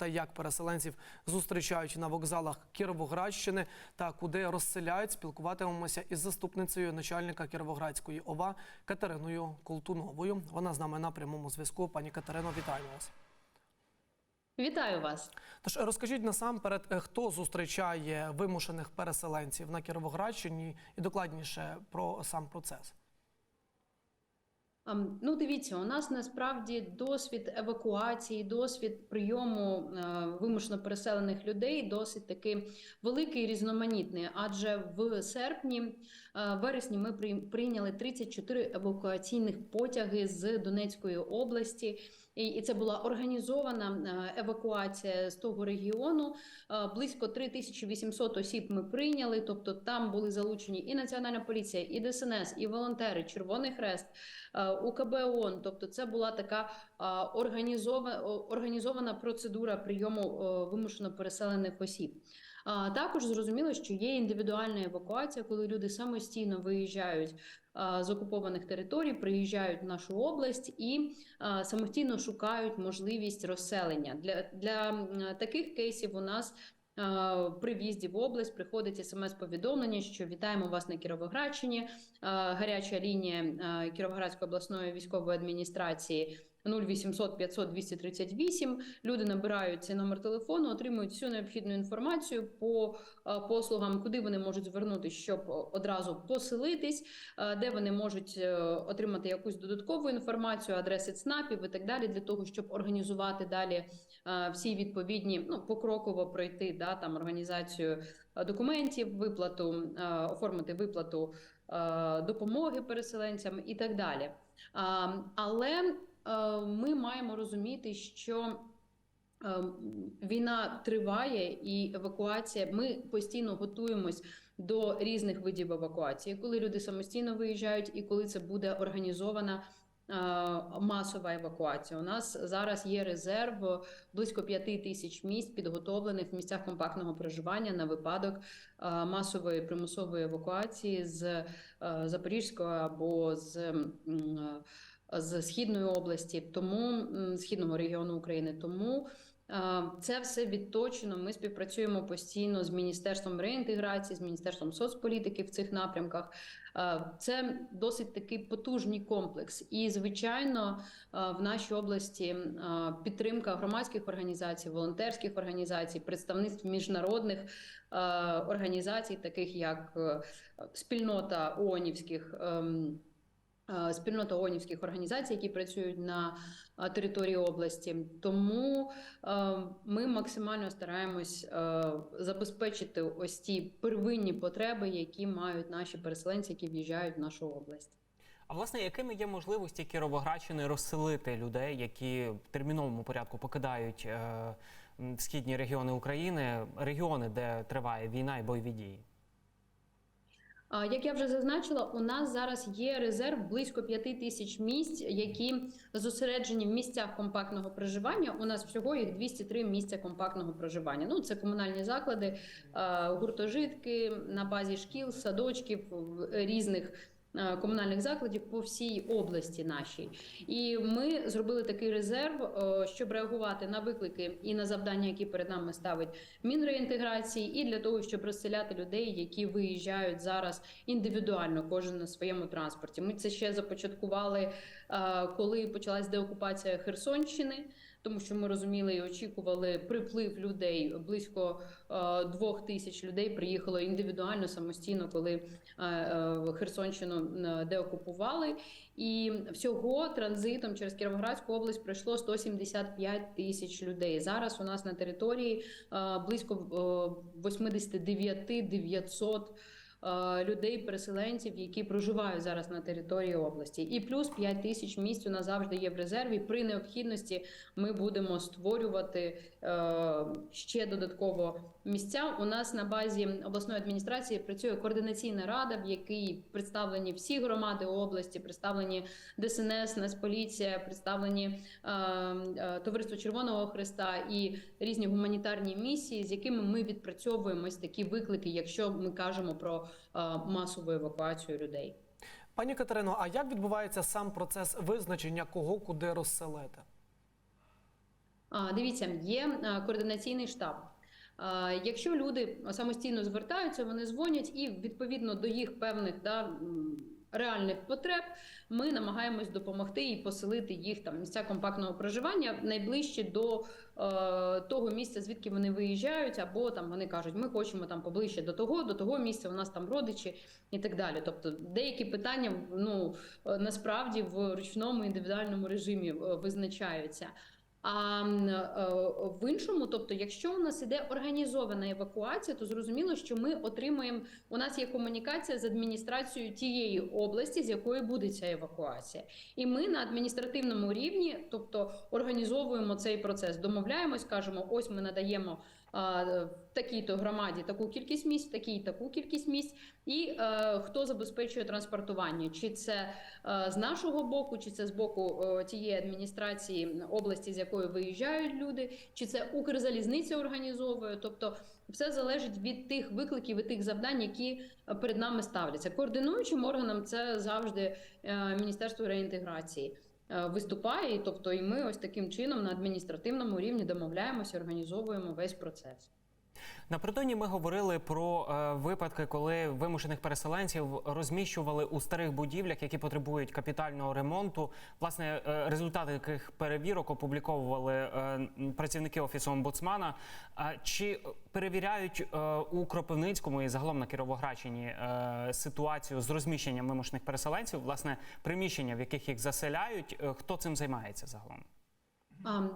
те, як переселенців зустрічають на вокзалах Кіровоградщини та куди розселяють, спілкуватимемося із заступницею начальника Кіровоградської ОВА Катериною Колтуновою. Вона з нами на прямому зв'язку. Пані Катерино, вітаємо вас. Вітаю вас. Тож розкажіть насамперед, е, хто зустрічає вимушених переселенців на Кіровоградщині, і докладніше про сам процес. Ем, Ну, дивіться, у нас насправді досвід евакуації, досвід прийому е, вимушено переселених людей досить таки великий і різноманітний. Адже в серпні, е, вересні, ми при- прийняли 34 евакуаційних потяги з Донецької області. І це була організована е, евакуація з того регіону. Близько 3800 осіб ми прийняли. Тобто там були залучені і Національна поліція, і ДСНС, і волонтери, Червоний Хрест, УКБ ООН. Тобто, це була така е, організована, процедура прийому е, вимушено переселених осіб. Також зрозуміло, що є індивідуальна евакуація, коли люди самостійно виїжджають з окупованих територій, приїжджають в нашу область і самостійно шукають можливість розселення. Для, для таких кейсів у нас. А, При в'їзді в область приходить смс-повідомлення, що вітаємо вас на Кіровоградщині. Гаряча лінія Кіровоградської обласної військової адміністрації 0800 500 238. Люди набирають цей номер телефону, отримують всю необхідну інформацію по е, послугам, куди вони можуть звернутися, щоб одразу поселитись, е, де вони можуть е, отримати якусь додаткову інформацію, адреси ЦНАПів і так далі, для того, щоб організувати далі е, всі відповідні, ну покроково пройти да там організацію е, документів, виплату, е, оформити виплату е, допомоги переселенцям і так далі. Але е, ми маємо розуміти, що е, війна триває і евакуація. Ми постійно готуємось до різних видів евакуації, коли люди самостійно виїжджають, і коли це буде організована. е, Масова евакуація. У нас зараз є резерв близько 5 тисяч місць, підготовлених в місцях компактного проживання на випадок е, масової примусової евакуації з е, Запорізької або з е, з східної області, тому східного регіону України. Тому це все відточено. Ми співпрацюємо постійно з міністерством реінтеграції, з міністерством соцполітики в цих напрямках. Це досить такий потужний комплекс. І, звичайно, в нашій області підтримка громадських організацій, волонтерських організацій, представництв міжнародних організацій, таких як е, спільнота ООНівських. Е, Спільнота ООНівських організацій, які працюють на е, території області, тому е, ми максимально стараємось забезпечити ось ті первинні потреби, які мають наші переселенці, які в'їжджають в нашу область. А власне, якими є можливості Кіровоградщини розселити людей, які в терміновому порядку покидають е, східні регіони України, регіони, де триває війна і бойові дії? Як я вже зазначила, у нас зараз є резерв близько 5 тисяч місць, які зосереджені в місцях компактного проживання. У нас всього їх 203 місця компактного проживання. Ну це комунальні заклади, гуртожитки на базі шкіл, садочків різних. Е, Комунальних закладів по всій області нашій, і ми зробили такий резерв, е, щоб реагувати на виклики і на завдання, які перед нами ставить Мінреінтеграції, і для того, щоб розселяти людей, які виїжджають зараз індивідуально, кожен на своєму транспорті. Ми це ще започаткували, е, коли почалась деокупація Херсонщини, тому що ми розуміли і очікували приплив людей. Близько е, двох тисяч людей приїхало індивідуально самостійно, коли е, е, Херсонщину деокупували. І всього транзитом через Кіровоградську область пройшло 175 тисяч людей. Зараз у нас на території близько е, 89 900 е, людей, переселенців, які проживають зараз на території області, і плюс 5 тисяч місць у нас завжди є в резерві. При необхідності ми будемо створювати е, ще додатково місця. У нас на базі обласної адміністрації працює координаційна рада, в якій представлені всі громади області, представлені ДСНС, Нацполіція, представлені е, е, Товариство Червоного Христа і різні гуманітарні місії, з якими ми відпрацьовуємо ось такі виклики, якщо ми кажемо про е, масову евакуацію людей. Пані Катерино, а як відбувається сам процес визначення, кого куди розселити? Дивіться, є координаційний штаб. Якщо люди самостійно звертаються, вони дзвонять, і відповідно до їх певних да, реальних потреб ми намагаємось допомогти і поселити їх там місця компактного проживання найближче до е, того місця, звідки вони виїжджають, або там вони кажуть, ми хочемо там поближче до того, до того місця, у нас там родичі і так далі. Тобто деякі питання ну е, насправді в ручному індивідуальному режимі е, визначаються. А е, в іншому, тобто, якщо у нас іде організована евакуація, то зрозуміло, що ми отримуємо. У нас є комунікація з адміністрацією тієї області, з якої буде ця евакуація, і ми на адміністративному рівні, тобто організовуємо цей процес, домовляємось, кажемо, ось ми надаємо в такій-то громаді таку кількість місць, такій таку кількість місць, і е, хто забезпечує транспортування, чи це е, з нашого боку, чи це з боку е, тієї адміністрації області, з якої виїжджають люди, чи це Укрзалізниця організовує. Тобто, все залежить від тих викликів і тих завдань, які перед нами ставляться. Координуючим органом це завжди Міністерство реінтеграції. Е, Виступає, і тобто, і ми ось таким чином на адміністративному рівні домовляємося, організовуємо весь процес. Напередодні ми говорили про е, випадки, коли вимушених переселенців розміщували у старих будівлях, які потребують капітального ремонту. Власне, е, результати таких перевірок опубліковували е, працівники офісу омбудсмана. А чи перевіряють е, у Кропивницькому і загалом на Кіровоградщині е, ситуацію з розміщенням вимушених переселенців? Власне, приміщення, в яких їх заселяють, Е, хто цим займається загалом?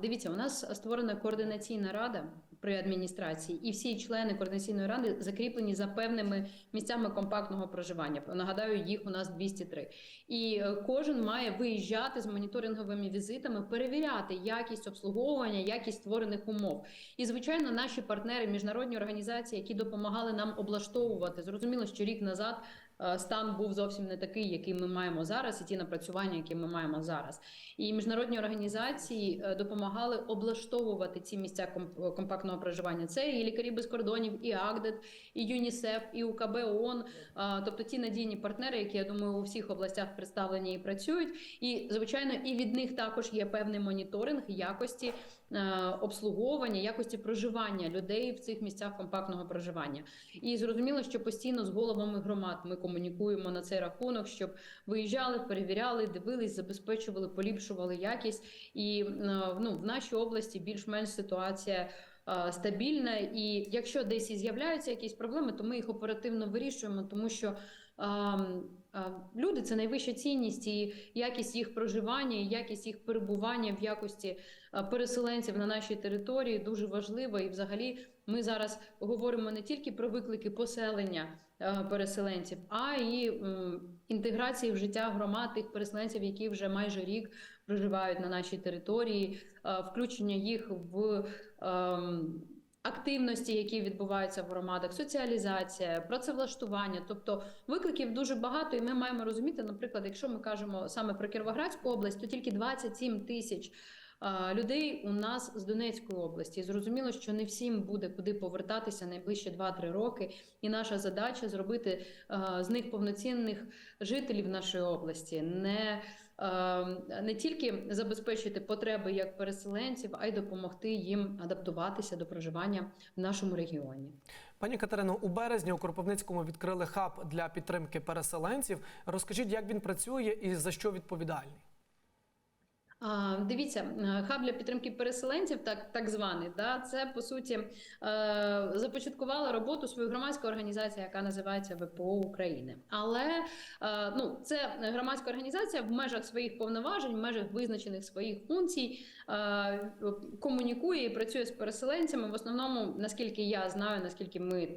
Дивіться, у нас створена координаційна рада при адміністрації, і всі члени координаційної ради закріплені за певними місцями компактного проживання. Нагадаю, їх у нас 203. І е, кожен має виїжджати з моніторинговими візитами, перевіряти якість обслуговування, якість створених умов. І звичайно, наші партнери, міжнародні організації, які допомагали нам облаштовувати, зрозуміло, що рік назад. Е, Стан був зовсім не такий, який ми маємо зараз, і ті напрацювання, які ми маємо зараз. І міжнародні організації е, допомагали облаштовувати ці місця комп- компактного проживання. Це і лікарі без кордонів, і АГДЕТ, і ЮНІСЕФ, і УКБ ООН, тобто ті надійні партнери, які я думаю у всіх областях представлені і працюють. І звичайно, і від них також є певний моніторинг якості е, обслуговування, якості проживання людей в цих місцях компактного проживання. І зрозуміло, що постійно з головами громад ми комунікуємо на цей рахунок, щоб виїжджали, перевіряли, дивились, забезпечували, поліпшували якість. І е, ну, в нашій області більш-менш ситуація. е, Стабільна, і якщо десь і з'являються якісь проблеми, то ми їх оперативно вирішуємо, тому що е, люди це найвища цінність, і якість їх проживання, і якість їх перебування в якості переселенців на нашій території дуже важлива. І, взагалі, ми зараз говоримо не тільки про виклики поселення переселенців, а і інтеграції в життя громад тих переселенців, які вже майже рік проживають на нашій території, включення їх в ем, активності, які відбуваються в громадах, соціалізація, працевлаштування. Тобто викликів дуже багато, і ми маємо розуміти, наприклад, якщо ми кажемо саме про Кіровоградську область, то тільки 27 тисяч. Людей у нас з Донецької області. І Зрозуміло, що не всім буде куди повертатися найближчі 2-3 роки. І наша задача зробити з них повноцінних жителів нашої області, не, не тільки забезпечити потреби як переселенців, а й допомогти їм адаптуватися до проживання в нашому регіоні. Пані Катерино, у березні у Кропивницькому відкрили хаб для підтримки переселенців. Розкажіть, як він працює і за що відповідальний? Дивіться, е, хаб для підтримки переселенців, так так званий, да, це по суті е, започаткувала роботу свою громадська організація, яка називається ВПО України. Але е, ну, це громадська організація в межах своїх повноважень, в межах визначених своїх функцій комунікує і працює з переселенцями. В основному, наскільки я знаю, наскільки ми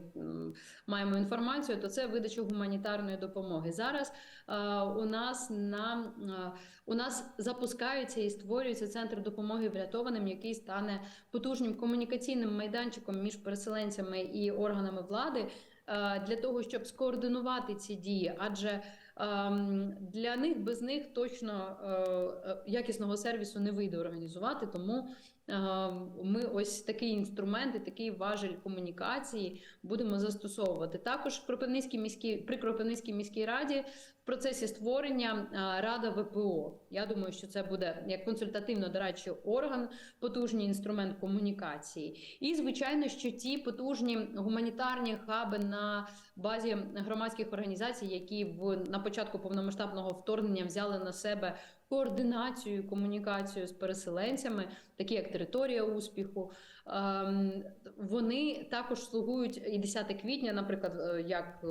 маємо інформацію, то це видача гуманітарної допомоги. Зараз е, у нас на е, у нас запускаються і створюється центр допомоги врятованим, який стане потужним комунікаційним майданчиком між переселенцями і органами влади е, для того, щоб скоординувати ці дії, адже для них без них точно е, е, якісного сервісу не вийде організувати. Тому е, ми ось такий інструмент і такий важель комунікації будемо застосовувати. Також в Кропивницькій міській при Кропивницькій міській раді процесі створення Рада ВПО. Я думаю, що це буде як консультативно-дорадчий орган, потужний інструмент комунікації. І звичайно, що ті потужні гуманітарні хаби на базі громадських організацій, які в на початку повномасштабного вторгнення взяли на себе координацію, комунікацію з переселенцями, такі як територія успіху. ем, Вони також слугують і 10 квітня, наприклад, е, як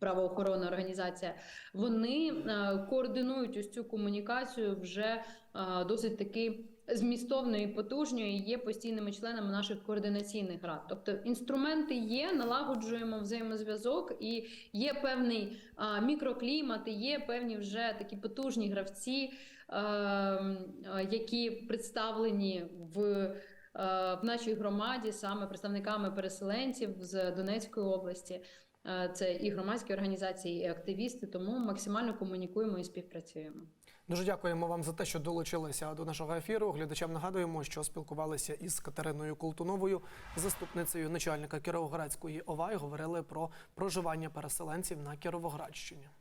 правоохоронна організація, вони е, координують ось цю комунікацію вже е, досить таки змістовною і потужною і є постійними членами наших координаційних рад. Тобто інструменти є, налагоджуємо взаємозв'язок, і є певний мікроклімат, і є певні вже такі потужні гравці, е, які представлені в. В нашій громаді саме представниками переселенців з Донецької області це і громадські організації, і активісти. Тому максимально комунікуємо і співпрацюємо. Дуже дякуємо вам за те, що долучилися до нашого ефіру. Глядачам нагадуємо, що спілкувалися із Катериною Колтуновою, заступницею начальника Кіровоградської ОВА, і говорили про проживання переселенців на Кіровоградщині.